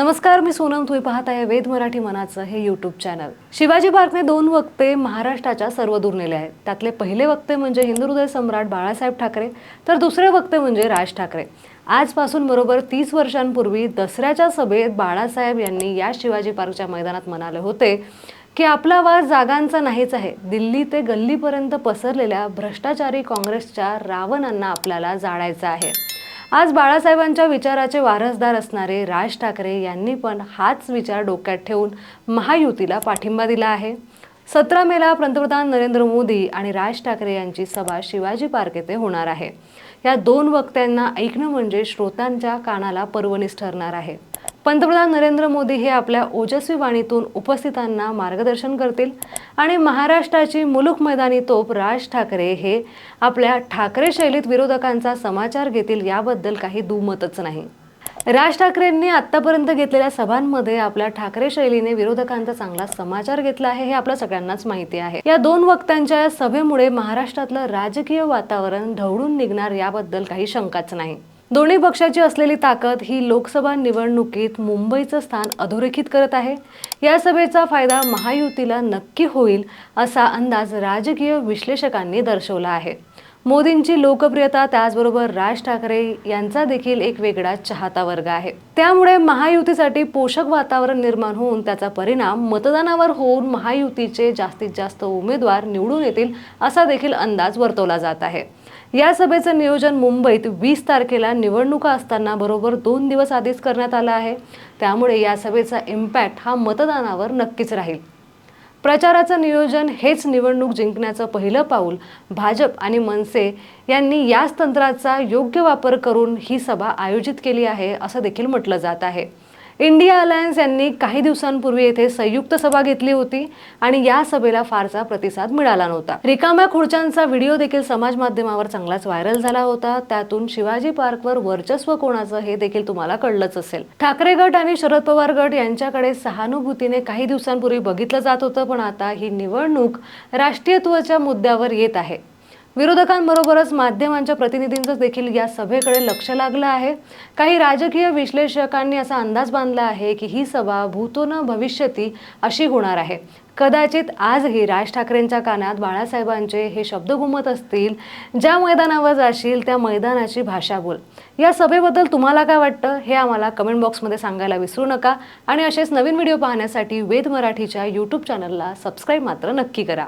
नमस्कार मी सोनम तुम्ही पाहत आहे वेद मराठी मनाचं हे यूट्यूब चॅनल शिवाजी पार्कने दोन वक्ते महाराष्ट्राच्या सर्वदूर नेले आहेत. त्यातले पहिले वक्ते म्हणजे हिंदुहृदय सम्राट बाळासाहेब ठाकरे तर दुसरे वक्ते म्हणजे राज ठाकरे. आजपासून बरोबर तीस वर्षांपूर्वी दसऱ्याच्या सभेत बाळासाहेब यांनी या शिवाजी पार्कच्या मैदानात म्हणाले होते की आपला वाद जागांचा नाहीच आहे. दिल्ली ते गल्लीपर्यंत पसरलेल्या भ्रष्टाचारी काँग्रेसच्या रावणांना आपल्याला जाळायचं आहे. आज बाळासाहेबांच्या विचाराचे वारसदार असणारे राज ठाकरे यांनी पण हाच विचार डोक्यात ठेवून महायुतीला पाठिंबा दिला आहे. सतरा मेला पंतप्रधान नरेंद्र मोदी आणि राज ठाकरे यांची सभा शिवाजी पार्क येथे होणार आहे. या दोन वक्त्यांना ऐकणं म्हणजे श्रोत्यांच्या कानाला पर्वणीस ठरणार आहे. पंतप्रधान नरेंद्र मोदी हे आपल्या ओजस्वी वाणीतून उपस्थितांना मार्गदर्शन करतील आणि महाराष्ट्राची मुलुक मैदानी तोप राज ठाकरे हे आपल्या ठाकरे शैलीत विरोधकांचा समाचार घेतील याबद्दल काही दुमतच नाही. राज ठाकरेंनी आतापर्यंत घेतलेल्या सभांमध्ये आपल्या ठाकरे शैलीने विरोधकांचा चांगला समाचार घेतला आहे हे आपल्या सगळ्यांनाच माहिती आहे. या दोन वक्त्यांच्या सभेमुळे महाराष्ट्रातलं राजकीय वातावरण ढवळून निघणार याबद्दल काही शंकाच नाही. दोन्ही पक्षाची असलेली ताकद ही लोकसभा निवडणुकीत मुंबईचं स्थान अधोरेखित करत आहे. या सभेचा फायदा महायुतीला नक्की होईल असा अंदाज राजकीय विश्लेषकांनी दर्शवला आहे. मोदींची लोकप्रियता त्याचबरोबर राज ठाकरे यांचा देखील एक वेगळा चाहता वर्ग आहे. त्यामुळे महायुतीसाठी पोषक वातावरण निर्माण होऊन त्याचा परिणाम मतदानावर होऊन महायुतीचे जास्तीत जास्त उमेदवार निवडून येतील असा देखील अंदाज वर्तवला जात आहे. या सभेचं नियोजन मुंबईत वीस तारखेला निवडणुका असताना बरोबर दोन दिवस आधीच करण्यात आलं आहे. त्यामुळे या सभेचा इम्पॅक्ट हा मतदानावर नक्कीच राहील. प्रचाराचं नियोजन हेच निवडणूक जिंकण्याचं पहिलं पाऊल. भाजप आणि मनसे यांनी याच तंत्राचा योग्य वापर करून ही सभा आयोजित केली आहे असं देखील म्हटलं जात आहे. इंडिया अलायन्स यांनी काही दिवसांपूर्वी येथे संयुक्त सभा घेतली होती आणि या सभेला फारसा प्रतिसाद मिळाला नव्हता. रिकाम्या खुर्च्यांचा व्हिडिओ देखील समाज माध्यमावर चांगलाच व्हायरल झाला होता. त्यातून शिवाजी पार्कवर वर्चस्व कोणाचं हे देखील तुम्हाला कळलंच असेल. ठाकरे गट आणि शरद पवार गट यांच्याकडे सहानुभूतीने काही दिवसांपूर्वी बघितलं जात होतं पण आता ही निवडणूक राष्ट्रीयत्वाच्या मुद्द्यावर येत आहे. विरोधकांबरोबरच माध्यमांच्या प्रतिनिधींचं देखील या सभेकडे लक्ष लागलं आहे. काही राजकीय विश्लेषकांनी असा अंदाज बांधला आहे की ही सभा भूतोन भविष्यती अशी होणार आहे. कदाचित आजही राज ठाकरेंच्या कानात बाळासाहेबांचे हे शब्द घुमत असतील ज्या मैदानावर जाशील त्या मैदानाची भाषा बोल या सभेबद्दल तुम्हाला काय वाटतं? हे आम्हाला कमेंट बॉक्समध्ये सांगायला विसरू नका. आणि असेच नवीन व्हिडिओ पाहण्यासाठी वेद मराठीच्या यूट्यूब चॅनलला सबस्क्राईब मात्र नक्की करा.